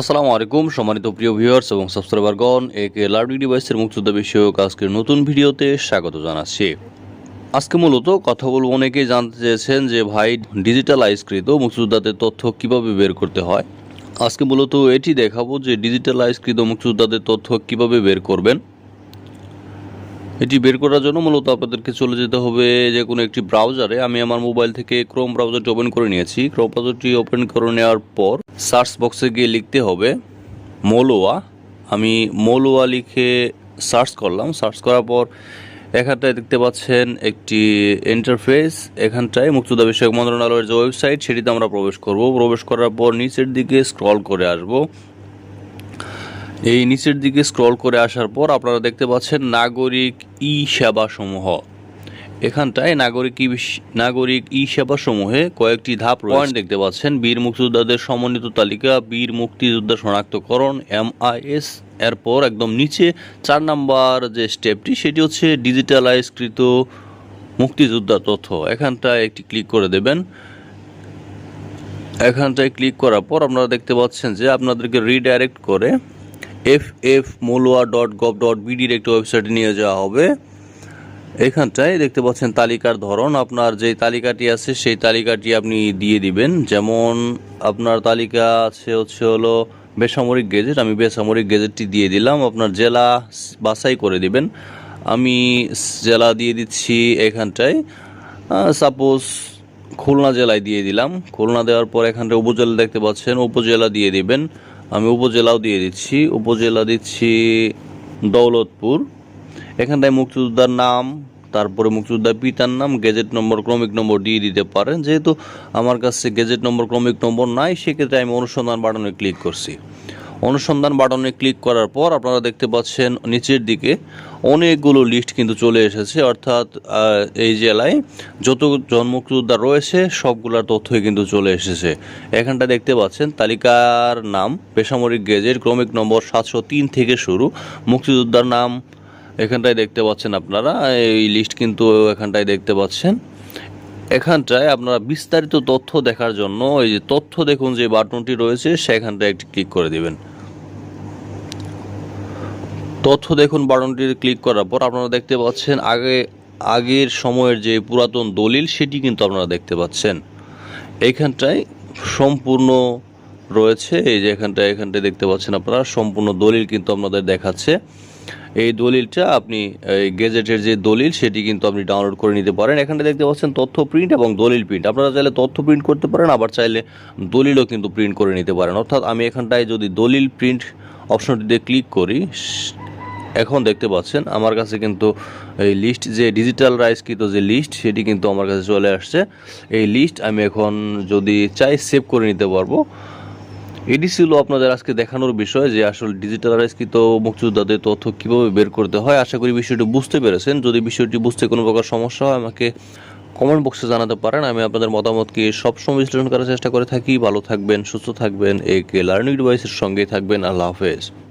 আসসালামু আলাইকুম, সম্মানিত প্রিয় ভিউয়ার্স এবং সাবস্ক্রাইবারগণ একে লার্নিং ডিভাইসের মুক্তিযোদ্ধা বিষয়ক আজকের নতুন ভিডিওতে স্বাগত জানাচ্ছি। আজকে মূলত কথা বলব অনেকেই জানতে চেয়েছেন যে ভাই ডিজিটাল ডিজিটালাইজকৃত মুক্তিযোদ্ধাদের তথ্য কীভাবে বের করতে হয়? আজকে মূলত এটি দেখাবো যে ডিজিটাল ডিজিটালাইজকৃত মুক্তিযোদ্ধাদের তথ্য কীভাবে বের করবেন। এটি বের করার জন্য মূলত আপনাদেরকে চলে যেতে হবে যে কোনো একটি ব্রাউজারে আমি আমার মোবাইল থেকে ক্রোম ব্রাউজারটি ওপেন করে নিয়েছি। ক্রোম ব্রাউজারটি ওপেন করে নেওয়ার পর সার্চ বক্সে গিয়ে লিখতে হবে মোলোয়া আমি মোলোয়া লিখে সার্চ করলাম। সার্চ করার পর এখানটায় দেখতে পাচ্ছেন একটি ইন্টারফেস এখানটায় মুক্তিযোদ্ধা বিষয়ক মন্ত্রণালয়ের যে ওয়েবসাইট সেটিতে আমরা প্রবেশ করব। প্রবেশ করার পর নিচের দিকে স্ক্রল করে আসব। এই নিচের দিকে স্ক্রল করে আসার পর আপনারা দেখতে পাচ্ছেন নাগরিক ই সেবা সমূহ। এখানটায় নাগরিক নাগরিক ই সেবা সমূহে কয়েকটি ধাপ পয়েন্ট দেখতে পাচ্ছেন, বীর মুক্তিযোদ্ধাদের সমন্বিত তালিকা, বীর মুক্তিযোদ্ধা শনাক্তকরণ, এম এমআইএস এরপর একদম নিচে চার নাম্বার যে স্টেপটি, সেটি হচ্ছে ডিজিটালাইজকৃত মুক্তিযোদ্ধা তথ্য। এখানটায় একটি ক্লিক করে দেবেন। এখানটায় ক্লিক করার পর আপনারা দেখতে পাচ্ছেন যে আপনাদেরকে রিডাইরেক্ট করে F F Moloya dot gov dot বিডির একটি ওয়েবসাইটে নিয়ে যাওয়া হবে। এখানটায় দেখতে পাচ্ছেন তালিকার ধরন। আপনার যে তালিকাটি আছে, সেই তালিকাটি আপনি দিয়ে দিবেন। যেমন আপনার তালিকা আছে হচ্ছে হলো বেসামরিক গেজেট। আমি বেসামরিক গেজেটটি দিয়ে দিলাম। আপনার জেলা বাছাই করে দিবেন। আমি জেলা দিয়ে দিচ্ছি এখানটায়। সাপোজ খুলনা জেলায় দিয়ে দিলাম। খুলনা দেওয়ার পর এখানটায় উপজেলা দেখতে পাচ্ছেন, উপজেলা দিয়ে দিবেন। আমি উপজেলাও দিয়ে দিচ্ছি। উপজেলা দিচ্ছি দৌলতপুর। এখানটায় মুক্তিযোদ্ধার নাম, তারপরে মুক্তিযোদ্ধার পিতার নাম গেজেট নম্বর ক্রমিক নম্বর দিয়ে দিতে পারেন। যেহেতু আমার কাছে গেজেট নম্বর ক্রমিক নম্বর নাই, সেক্ষেত্রে আমি অনুসন্ধান বাটনে ক্লিক করছি। অনুসন্ধান বাটনে ক্লিক করার পর আপনারা দেখতে পাচ্ছেন নিচের দিকে অনেকগুলো লিস্ট কিন্তু চলে এসেছে। অর্থাৎ এই জেলায় যত জন মুক্তিযোদ্ধা রয়েছে, সবগুলোর তথ্যই কিন্তু চলে এসেছে। এখানটা দেখতে পাচ্ছেন, তালিকার নাম, বেসামরিক গেজেট ক্রমিক নম্বর সাতশো তিন থেকে শুরু, মুক্তিযোদ্ধার নাম এখানটায় দেখতে পাচ্ছেন আপনারা, এই লিস্ট কিন্তু এখানটায় দেখতে পাচ্ছেন। এখানটায় আপনারা বিস্তারিত তথ্য দেখার জন্য এই যে তথ্য দেখুন যে বাটনটি রয়েছে, সেখানটায় একটি ক্লিক করে দিবেন। তথ্য দেখুন বাটনটি ক্লিক করার পর আপনারা দেখতে পাচ্ছেন আগে, আগের সময়ের যে পুরাতন দলিল, সেটি কিন্তু আপনারা দেখতে পাচ্ছেন। এখানটায় সম্পূর্ণ রয়েছে, এই যে এখানটায় এখানটায় দেখতে পাচ্ছেন আপনারা, সম্পূর্ণ দলিল কিন্তু আপনাদের দেখাচ্ছে। এই দলিলটা আপনি, এই গেজেটের যে দলিল সেটি কিন্তু আপনি ডাউনলোড করে নিতে পারেন। এখানে দেখতে পাচ্ছেন তথ্য প্রিন্ট এবং দলিল প্রিন্ট আপনারা চাইলে তথ্য প্রিন্ট করতে পারেন, আবার চাইলে দলিলও কিন্তু প্রিন্ট করে নিতে পারেন। অর্থাৎ আমি এখানটায় যদি দলিল প্রিন্ট অপশনটিতে ক্লিক করি, এখন দেখতে পাচ্ছেন আমার কাছে কিন্তু এই লিস্ট যে ডিজিটাল রাইজকৃত যে লিস্ট সেটি কিন্তু আমার কাছে চলে আসছে। এই লিস্ট আমি এখন যদি চাই সেভ করে নিতে পারব এটি ছিল আপনাদের আজকে দেখানোর বিষয় যে আসলে ডিজিটালাইজকৃত মুক্তিযোদ্ধাদের তথ্য কীভাবে বের করতে হয়। আশা করি বিষয়টি বুঝতে পেরেছেন। যদি বিষয়টি বুঝতে কোনো প্রকার সমস্যা হয়, আমাকে কমেন্ট বক্সে জানাতে পারেন। আমি আপনাদের মতামতকে সবসময় বিশ্লেষণ করার চেষ্টা করে থাকি। ভালো থাকবেন, সুস্থ থাকবেন। একে লার্নিং ডিভাইসের সঙ্গেই থাকবেন। আল্লাহ হাফেজ।